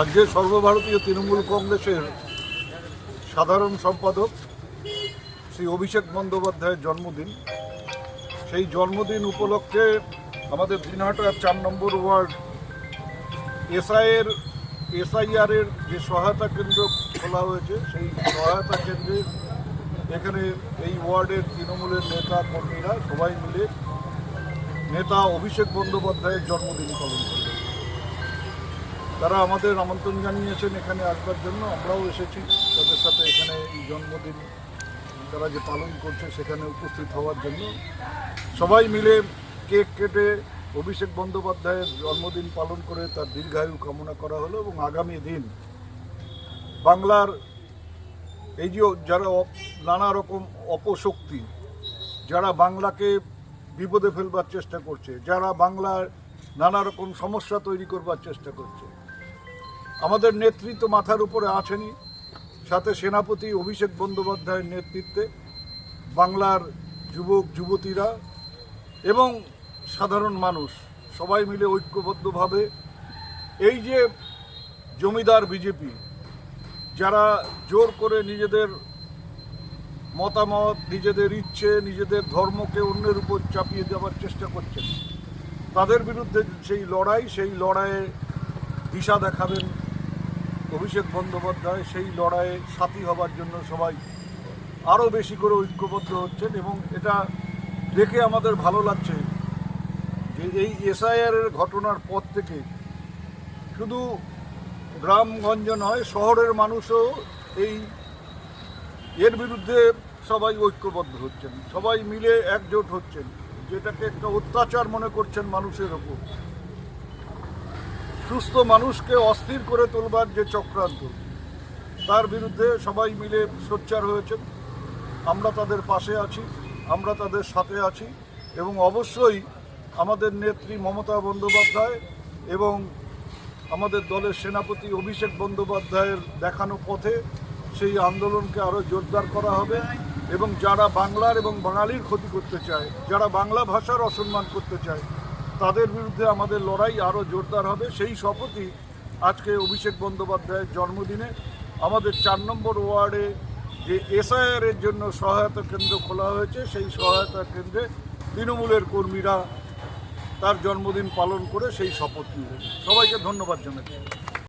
আজকে সর্বভারতীয় তৃণমূল কংগ্রেসের সাধারণ সম্পাদক শ্রী অভিষেক বন্দ্যোপাধ্যায়ের জন্মদিন, সেই জন্মদিন উপলক্ষে আমাদের দিনহাটার চার নম্বর ওয়ার্ড এসআইয়ের, এসআইআরের যে সহায়তা কেন্দ্র খোলা হয়েছে, সেই সহায়তা কেন্দ্রে এখানে এই ওয়ার্ডের তৃণমূলের নেতা কর্মীরা সবাই মিলে নেতা অভিষেক বন্দ্যোপাধ্যায়ের জন্মদিন পালন করলেন তারা আমাদের আমন্ত্রণ জানিয়েছেন এখানে আসবার জন্য। আমরাও এসেছি। তাদের সাথে এখানে এই জন্মদিন তারা যে পালন করছে সেখানে উপস্থিত হওয়ার জন্য। সবাই মিলে কেক কেটে অভিষেক বন্দ্যোপাধ্যায়ের জন্মদিন পালন করে তার দীর্ঘায়ু কামনা করা হলো এবং আগামী দিন বাংলার এই যে যারা নানা রকম অপশক্তি, যারা বাংলাকে বিপদে ফেলবার চেষ্টা করছে, যারা বাংলার নানা রকম সমস্যা তৈরি করবার চেষ্টা করছে আমাদের নেতৃত্ব মাথার উপরে আছেনই। সাথে সেনাপতি অভিষেক বন্দ্যোপাধ্যায়ের নেতৃত্বে বাংলার যুবক, যুবতীরা এবং সাধারণ মানুষ, সবাই মিলে ঐক্যবদ্ধভাবে এই যে জমিদার বিজেপি, যারা জোর করে নিজেদের মতামত, নিজেদের ইচ্ছে, নিজেদের ধর্মকে অন্যের উপর চাপিয়ে দেওয়ার চেষ্টা করছেন, তাদের বিরুদ্ধে সেই লড়াই, সেই লড়াইয়ে দিশা দেখাবেন অভিষেক বন্দ্যোপাধ্যায় সেই লড়াইয়ে সাথী হবার জন্য সবাই আরও বেশি করে ঐক্যবদ্ধ হচ্ছেন এবং এটা দেখে আমাদের ভালো লাগছে যে এই এসআইআর এর ঘটনার পর থেকে শুধু গ্রামগঞ্জ নয়, শহরের মানুষও এই এর বিরুদ্ধে সবাই ঐক্যবদ্ধ হচ্ছেন, সবাই মিলে একজোট হচ্ছেন, যেটাকে একটা অত্যাচার মনে করছেন মানুষের ওপর। সুস্থ মানুষকে অস্থির করে তোলবার যে চক্রান্ত, তার বিরুদ্ধে সবাই মিলে সোচ্চার হয়েছেন আমরা তাদের পাশে আছি, আমরা তাদের সাথে আছি এবং অবশ্যই আমাদের নেত্রী মমতা বন্দ্যোপাধ্যায় এবং আমাদের দলের সেনাপতি অভিষেক বন্দ্যোপাধ্যায়ের দেখানো পথে সেই আন্দোলনকে আরও জোরদার করা হবে এবং যারা বাংলার এবং বাঙালির ক্ষতি করতে চায়, যারা বাংলা ভাষার অসম্মান করতে চায় তাদের বিরুদ্ধে আমাদের লড়াই আরও জোরদার হবে। সেই শপথই আজকে অভিষেক বন্দ্যোপাধ্যায়ের জন্মদিনে। আমাদের চার নম্বর ওয়ার্ডে যে এসআইআর এর জন্য সহায়তা কেন্দ্র খোলা হয়েছে, সেই সহায়তা কেন্দ্রে তৃণমূলের কর্মীরা তার জন্মদিন পালন করে সেই শপথ নিলেন। সবাইকে ধন্যবাদ জানাচ্ছি।